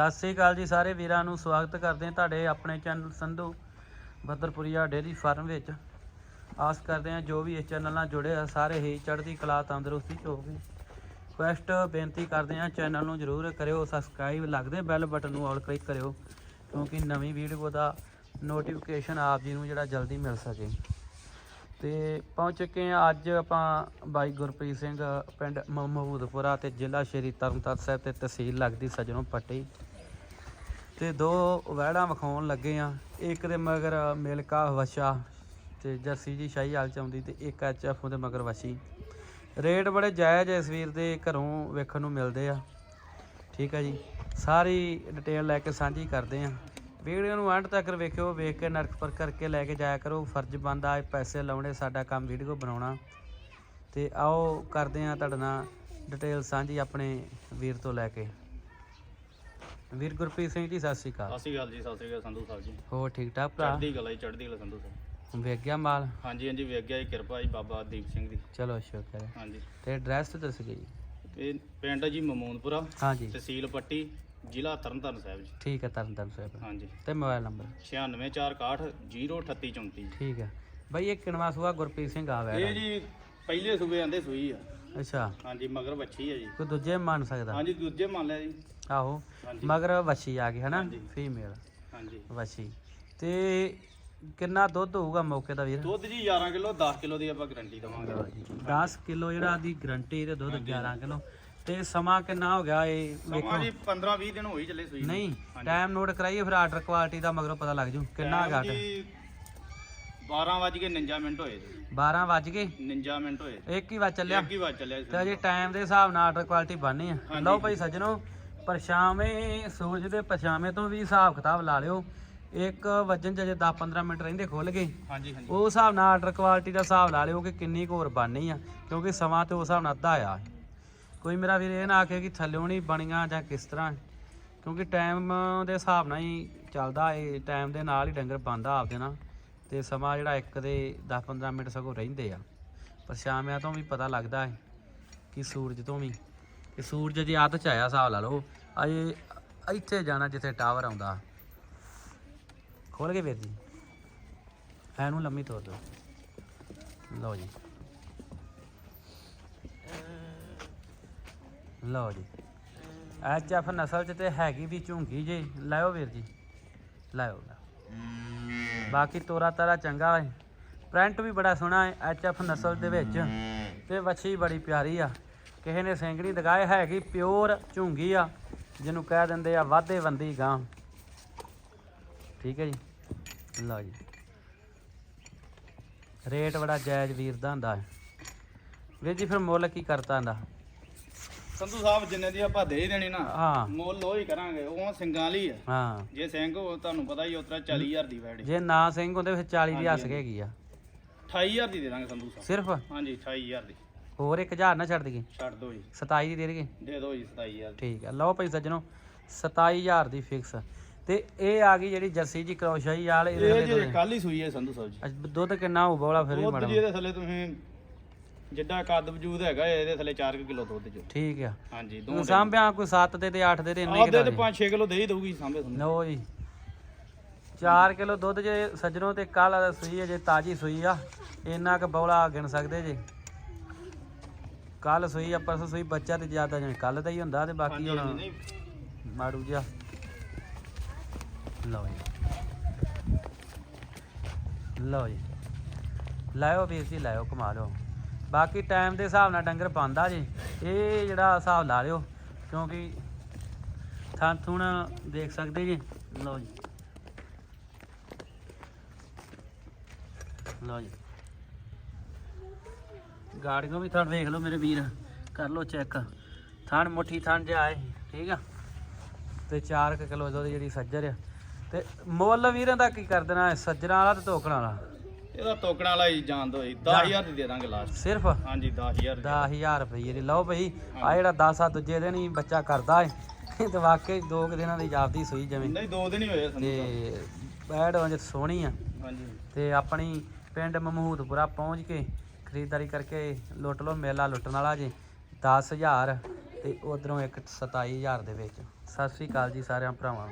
ਸਤਿ ਸ੍ਰੀ ਅਕਾਲ ਜੀ ਸਾਰੇ ਵੀਰਾਂ ਨੂੰ ਸਵਾਗਤ ਕਰਦੇ ਹਾਂ ਤੁਹਾਡੇ ਆਪਣੇ channel Sandhu Baddarpuria dairy farm ਵਿੱਚ। ਆਸ ਕਰਦੇ ਹਾਂ ਜੋ ਵੀ ਇਸ ਚੈਨਲ ਨਾਲ ਜੁੜੇ ਆ, ਸਾਰੇ ਹੀ ਚੜ੍ਹਦੀ ਕਲਾ, ਤੰਦਰੁਸਤੀ ਚ ਹੋਵੇ ਰਿਕੁਐਸਟ ਬੇਨਤੀ ਕਰਦੇ ਹਾਂ, ਚੈਨਲ ਨੂੰ ਜਰੂਰ ਕਰਿਓ ਸਬਸਕ੍ਰਾਈਬ ਲੱਗਦੇ ਬੈਲ ਬਟਨ ਨੂੰ ਆਲ ਕਲਿੱਕ ਕਰਿਓ, ਕਿਉਂਕਿ ਨਵੀਂ ਵੀਡੀਓ ਦਾ ਨੋਟੀਫਿਕੇਸ਼ਨ ਆਪ ਜੀ ਨੂੰ ਜਿਹੜਾ ਜਲਦੀ ਮਿਲ ਸਕੇ। ਤੇ ਪਹੁੰਚ ਚੁੱਕੇ ਹਾਂ ਅੱਜ ਆਪਾਂ ਬਾਈ ਗੁਰਪ੍ਰੀਤ ਸਿੰਘ, ਪਿੰਡ ਮ- ਮਹਮੂਦਪੁਰਾ ਤੇ ਜ਼ਿਲ੍ਹਾ ਸ਼੍ਰੀ ਤਰਨਤਾਰਨ ਸਾਹਿਬ ਤੇ ਤਹਿਸੀਲ ਲੱਗਦੀ ਸਜਣੋਂ ਪੱਟੀ। ਤੇ ਦੋ ਵਹਿੜਾਂ ਵਿਖਾਉਣ ਲੱਗੇ ਆ। ਇੱਕ ਦੇ ਮਗਰ ਮਿਲਕਾ ਵਛਾ ਤੇ ਜਰਸੀ ਜੀ ਸ਼ਾਹੀ ਹਾਲ ਚ ਆਉਂਦੀ ਤੇ ਇੱਕ ਐਚਐਫ ਦੇ ਮਗਰ ਵਛੀ ਰੇਟ ਬੜੇ ਜਾਇਜ਼ ਇਸ ਵੀਰ ਦੇ, ਘਰੋਂ ਵੇਖਣ ਨੂੰ ਮਿਲਦੇ ਆ। ਠੀਕ ਆ ਜੀ। ਸਾਰੀ ਡਿਟੇਲ ਲੈ ਕੇ ਸਾਂਝੀ ਕਰਦੇ ਆ। ਵੀਡੀਓ ਨੂੰ ਐਂਡ ਤੱਕ ਵੇਖਿਓ, ਵੇਖ ਕੇ ਨਰਕ ਪਰ ਕਰਕੇ ਲੈ ਕੇ ਜਾਇਆ ਕਰੋ। ਫਰਜ਼ ਬੰਦਾ ਪੈਸੇ ਲਾਉਣੇ, ਸਾਡਾ ਕੰਮ ਵੀਡੀਓ ਬਣਾਉਣਾ। ਤੇ ਆਓ ਕਰਦੇ ਆ ਤੁਹਾਡੇ ਨਾਲ ਡਿਟੇਲ ਸਾਂਝੀ ਆਪਣੇ ਵੀਰ ਤੋਂ ਲੈ ਕੇ। ਵੀਰ ਗੁਰਪ੍ਰੀਤ ਸਿੰਘ ਜੀ ਸਤਿ ਸ਼੍ਰੀ ਅਕਾਲ। ਸਤਿ ਸ਼੍ਰੀ ਅਕਾਲ ਜੀ ਸਤਿ ਸ਼੍ਰੀ ਅਕਾਲ ਸੰਧੂ ਸਾਹਿਬ ਜੀ। ਹੋਰ ਠੀਕ ਠਾਕ ਭਰਾ? ਚੜ੍ਹਦੀ ਕਲਾ ਜੀ ਚੜ੍ਹਦੀ ਕਲਾ ਸੰਧੂ ਸਾਹਿਬ। ਵੇਖ ਗਿਆ ਮਾਲ? ਹਾਂਜੀ ਹਾਂਜੀ ਵੇਖ ਗਿਆ ਜੀ ਕਿਰਪਾ ਜੀ ਬਾਬਾ ਦੀਪ ਸਿੰਘ ਦੀ। ਚਲੋ ਸ਼ੁਕਰ ਹੈ। ਹਾਂਜੀ। ਤੇ ਐਡਰੈਸ ਤੇ ਦੱਸ ਗਈ ਇਹ ਪਿੰਡ ਜੀ ਮਮੂਨਪੁਰਾ ਹਾਂਜੀ। ਤਹਿਸੀਲ ਪੱਟੀ ਜ਼ਿਲ੍ਹਾ ਤਰਨਤਾਰਨ ਸਾਹਿਬ ਜੀ। ਠੀਕ ਹੈ ਤਰਨਤਾਰਨ ਸਾਹਿਬ। ਹਾਂਜੀ। ਤੇ ਮੋਬਾਈਲ ਨੰਬਰ? 9646 03834 ਠੀਕ ਹੈ। ਬਈ ਇਹ ਕਿਣਵਾ ਸੂਆ ਗੁਰਪ੍ਰੀਤ ਸਿੰਘ ਆ ਵੈੜਾ ਇਹ ਜੀ ਪਹਿਲੇ ਸੂਬੇ ਆਂਦੇ ਸੂਈ ਆ। ਅੱਛਾ। ਹਾਂਜੀ ਮਗਰ ਵੱਛੀ ਆ ਜੀ। ਕੋਈ ਦੂਜੇ ਮੰਨ ਸਕਦਾ? ਹਾਂਜੀ ਦੂਜੇ ਮੰਨ ਲਿਆ ਜੀ। ਆਹੋ ਹਾਂਜੀ। ਮਗਰ ਵੱਛੀ ਆ ਗਈ ਹਨਾ? ਹਾਂਜੀ। ਫੀਮੇਲ ਹਾਂਜੀ। ਵੱਛੀ। ਤੇ ਕਿੰਨਾ ਦੁੱਧ ਹੋਊਗਾ ਮੌਕੇ ਦਾ ਵੀਰ? ਦੁੱਧ ਜੀ 11 ਕਿਲੋ 10 ਕਿਲੋ ਦੀ ਆਪਾਂ ਗਾਰੰਟੀ ਦਵਾਂਗੇ। 10 ਕਿਲੋ ਜਿਹੜਾ ਦੀ ਗਰੰਟੀ ਤੇ ਦੁੱਧ 11 ਕਿਲੋ। ਤੇ ਸਮਾਂ ਕਿੰਨਾ ਹੋ ਗਿਆ ਇਹ ਸਮਾਂ ਵੇਖੋ? ਜੀ 15 20 ਦਿਨ ਹੋਈ ਚੱਲੇ ਸੂਈ ਨੂੰ। ਨਹੀਂ ਹਾਂਜੀ। ਟਾਈਮ ਨੋਟ ਕਰਾਈਏ ਫਿਰ ਆਰਡਰ ਕੁਆਲਿਟੀ ਦਾ ਮਗਰੋਂ ਪਤਾ ਲੱਗ ਜੂ। ਕਿੰਨਾ ਟਾਈਮ ਘਟ ਜੀ 12 ਵੱਜ ਕੇ 49 ਮਿੰਟ ਹੋਏ ਜੀ 12 ਵੱਜ ਗਏ? 49 ਮਿੰਟ ਹੋਏ। ਇੱਕ ਹੀ ਵਾਰ ਚੱਲਿਆ। ਇੱਕ ਹੀ ਵਾਰ ਚੱਲਿਆ ਸੀ ਤੇ ਅਜੇ ਟਾਈਮ ਦੇ ਹਿਸਾਬ ਨਾਲ ਆਰਡਰ ਕੁਆਲਿਟੀ ਬਣਨੀ ਆ। ਹਾਂਜੀ। ਲਓ ਭਾਈ ਸੱਜਣੋ ਪਰਛਾਵੇਂ ਸੂਰਜ ਦੇ ਪਰਛਾਵੇਂ ਤੋਂ ਵੀ ਹਿਸਾਬ ਕਿਤਾਬ ਲਾ ਲਿਓ। ਇੱਕ ਵਜਨ ਚ ਅਜੇ 10 15 ਮਿੰਟ ਰਹਿੰਦੇ ਖੁੱਲ ਗਏ। ਹਾਂਜੀ ਹਾਂਜੀ। ਉਹ ਹਿਸਾਬ ਨਾਲ ਆਰਡਰ ਕੁਆਲਿਟੀ ਦਾ ਹਿਸਾਬ ਲਾ ਲਿਓ ਕਿ ਕਿੰਨੀ ਕੁ ਹੋਰ ਬਣਨੀ ਆ ਕਿਉਂਕਿ ਸਮਾਂ ਤੇ ਉਸ ਹਿਸਾਬ ਨਾਲ ਅੱਧਾ ਆ ਕੋਈ ਮੇਰਾ ਵੀਰ ਇਹ ਨਾ ਆਖੇ ਕਿ ਥੱਲਿਓਂ ਨਹੀਂ ਬਣੀਆਂ ਜਾਂ ਕਿਸ ਤਰ੍ਹਾਂ ਕਿਉਂਕਿ ਟਾਈਮ ਦੇ ਹਿਸਾਬ ਨਾਲ ਹੀ ਚੱਲਦਾ ਇਹ ਟਾਈਮ ਦੇ ਨਾਲ ਹੀ ਡੰਗਰ ਬੰਦਾ ਆਪਦੇ ਨਾਲ। ਤੇ ਸਮਾਂ ਜਿਹੜਾ ਇੱਕ ਦੇ 10-15 ਮਿੰਟ ਸਗੋਂ ਰਹਿੰਦੇ ਆ। ਪਰ ਸ਼ਾਮਿਆਂ ਤੋਂ ਵੀ ਪਤਾ ਲੱਗਦਾ ਹੈ ਕਿ ਸੂਰਜ ਤੋਂ ਵੀ। ਕਿ ਸੂਰਜ ਦੀ ਆਦਤ ਚ ਆਇਆ ਹਿਸਾਬ ਲਾ ਲਓ, ਅਜੇ ਇੱਥੇ ਜਾਣਾ ਜਿੱਥੇ ਟਾਵਰ ਆਉਂਦਾ। ਖੋਲ ਕੇ ਵੀਰ ਜੀ। ਐਨੂੰ ਲੰਮੀ ਤੋਰ ਦਿਓ। ਲਓ ਜੀ। ਲਓ ਜੀ। ਐਚ ਐਫ ਨਸਲ ਚ ਤੇ ਹੈਗੀ ਵੀ ਝੁੰਗੀ ਜੇ। ਲਾਓ ਵੀਰ ਜੀ। ਲਾਓ ਲਾਓ। ਬਾਕੀ ਤੋਰਾ ਤਾਰਾ ਚੰਗਾ ਹੈ ਪ੍ਰਿੰਟ ਵੀ ਬੜਾ ਸੋਹਣਾ ਹੈ ਐਚ ਨਸਲ ਦੇ ਵਿੱਚ। ਤੇ ਵੱਛੀ ਬੜੀ ਪਿਆਰੀ ਆ। ਕਿਸੇ ਨੇ ਸੈਂਗਣੀ ਦਿਖਾਏ, ਹੈਗੀ ਪਿਓਰ ਝੁੰਗੀ ਆ, ਜਿਹਨੂੰ ਕਹਿ ਦਿੰਦੇ ਆ ਵਾਧੇ ਬੰਦੀ ਗਾਂ। ਠੀਕ ਹੈ ਜੀ। ਲਓ ਜੀ। ਰੇਟ ਬੜਾ ਜਾਇਜ਼ ਵੀਰ ਦਾ ਹੁੰਦਾ ਹੈ ਵੀਰ ਜੀ, ਫਿਰ ਮੁੱਲ ਕੀ ਕਰਤਾ ਹੁੰਦਾ? ਸੰਧੂ ਸਾਹਿਬ ਜਿੰਨੇ ਦੀ ਆਪਾਂ ਦੇ ਹੀ ਦੇਣੀ ਨਾ ਹਾਂ। ਮੁੱਲ ਉਹ ਹੀ ਕਰਾਂਗੇ ਉਹ ਸਿੰਘਾਂ ਵਾਲੀ ਆ। ਹਾਂ। ਜੇ ਸਿੰਘ ਹੋ ਤੁਹਾਨੂੰ ਪਤਾ ਹੀ ਉਤਰਾ 40000 ਦੀ ਵੈੜੀ ਜੇ ਨਾ ਸਿੰਘ ਹੁੰਦੇ ਫਿਰ 40 ਦੀ ਹੱਸ ਹਾਂਜੀ, ਗਈ ਆ? 28000 ਦੀ ਦੇ ਦਾਂਗੇ ਸੰਧੂ ਸਾਹਿਬ। ਸਿਰਫ? ਹਾਂਜੀ 28000 ਦੀ। ਹੋਰ 1000 ਨਾ ਛੱਡ ਦਈਏ। ਛੱਡ ਦਿਓ ਜੀ। 27 ਦੀ ਦੇ ਦੇਗੇ ਦੇ ਦਿਓ ਜੀ 27000 ਠੀਕ ਆ। ਲਓ ਭਾਈ ਸੱਜਣੋ 27000 ਦੀ ਫਿਕਸ ਤੇ ਇਹ ਆ ਗਈ ਜਿਹੜੀ ਜਰਸੀ ਜੀ ਕਰੋਸ਼ਾਈ ਵਾਲ ਇਹਦੇ ਇਹ ਥੱਲੇ ਜੀ ਦੁੱਧ- ਕੱਲ ਹੀ ਸੂਈ ਹੈ ਸੰਧੂ ਸਾਹਿਬ ਜੀ। ਅੱਜ ਦੁੱਧ ਕਿੰਨਾ ਹੋਊ ਬੋਲਾ ਫਿਰ ਵੀ ਦੁੱਧ ਮਾੜਾ ਜੀ ਇਹਦੇ ਥੱਲੇ ਤੁਸੀਂ ਜਿੱਦਾਂ ਕੱਦ ਵਜੂਦ ਹੈਗਾ ਇਹਦੇ ਥੱਲੇ 4 ਕਿਲੋ ਦੁੱਧ ਜੋ ਠੀਕ ਆ। ਹਾਂਜੀ ਦੋ। ਸਾਂਭਿਆ ਕੋਈ 7 ਦੇ ਤੇ 8 ਦੇ ਤੇ ਇੰਨੇ ਤੇ ਕਿਦਾਂ 5-6 ਕਿਲੋ ਦੇ ਹੀ ਦਊਗੀ ਸਾਂਭੇ ਤੁਹਾਨੂੰ ਲਓ ਜੀ। 4 ਕਿਲੋ ਦੁੱਧ ਜੇ ਸੱਜਣੋ ਤੇ ਕੱਲ ਸੂਈ ਹੈ ਜੇ ਤਾਜੀ ਸੂਈ ਆ ਇੰਨਾ ਕ ਬੌਲਾ ਗਿਣ ਸਕਦੇ ਜੇ। ਕੱਲ ਸੂਈ ਆ ਪਰਸੋਂ ਸੂਈ ਬੱਚਾ ਤੇ ਜ਼ਿਆਦਾ ਜਿਵੇਂ ਕੱਲ ਦਾ ਹੀ ਹੁੰਦਾ ਤੇ ਬਾਕੀ ਹੁਣ ਮਾੜੂ ਜਿਹਾ। ਲਓ ਜੀ। ਲਓ ਜੀ। ਲਾਇਓ ਵੀਰ ਜੀ ਲਾਇਓ ਕਮਾ ਲਓ ਬਾਕੀ ਟਾਈਮ ਦੇ ਹਿਸਾਬ ਨਾਲ ਡੰਗਰ ਪਾਉਂਦਾ ਜੀ। ਇਹ ਜਿਹੜਾ ਹਿਸਾਬ ਲਾ ਲਿਓ, ਕਿਉਂਕਿ ਥਾਂ ਥੁਣ ਦੇਖ ਸਕਦੇ ਜੀ। ਲਓ ਜੀ। ਲਓ ਜੀ। ਗਾੜੀਆਂ ਵੀ ਥਣ ਦੇਖ ਲਓ ਮੇਰੇ ਵੀਰ। ਕਰ ਲਓ ਚੈੱਕ। ਥਣ ਮੁੱਠੀ ਥਣ ਜਿਹਾ ਹੈ ਠੀਕ ਆ? ਤੇ 4 ਕਿਲੋ ਦੁੱਧ ਜਿਹੜੀ ਸੱਜਰ ਆ। ਤੇ ਮੁੱਲ ਵੀਰਾਂ ਦਾ ਕੀ ਕਰ ਦੇਣਾ ਹੈ ਵਾਲਾ ਤੇ ਧੋਖਣ ਵਾਲਾ? ਇਹਦਾ ਤੋਕੜਾਂ ਵਾਲਾ ਹੀ ਜਾਣ ਦੋ ਜੀ 10000 ਦੀ ਦੇ ਦਾਂਗੇ ਲਾਸਟ ਸਿਰਫ? ਹਾਂਜੀ 10000 ਦੀ। 10000 ਰੁਪਏ ਦੀ। ਲਓ ਭਈ ਆ ਜਿਹੜਾ 10 ਆ ਦੂਜੇ ਦਿਨ ਹੀ ਬੱਚਾ ਕਰਦਾ ਏ। ਤੇ ਵਾਕਈ ਦੋ ਕੁ ਦਿਨਾਂ ਦੀ ਜਾਪਦੀ ਸੂਈ ਜਿਵੇਂ ਨਹੀਂ ਦੋ ਦਿਨ ਹੀ ਹੋਏ ਸੰਧੂ ਤੇ ਬੈਡ ਵੰਜ ਸੋਹਣੀ ਆ। ਹਾਂਜੀ। ਤੇ ਆਪਣੀ ਪਿੰਡ ਮਮਹੂਦਪੁਰਾ ਪਹੁੰਚ ਕੇ ਖਰੀਦਦਾਰੀ ਕਰਕੇ ਲੁੱਟ ਲਓ ਮੇਲਾ ਲੁੱਟਣ ਵਾਲਾ ਜੀ। 10000 ਤੇ ਉਧਰੋਂ ਇੱਕ 27000 ਦੇ ਵਿੱਚ। ਸਤਿ ਸ੍ਰੀ ਅਕਾਲ ਜੀ ਸਾਰਿਆਂ ਭਰਾਵਾਂ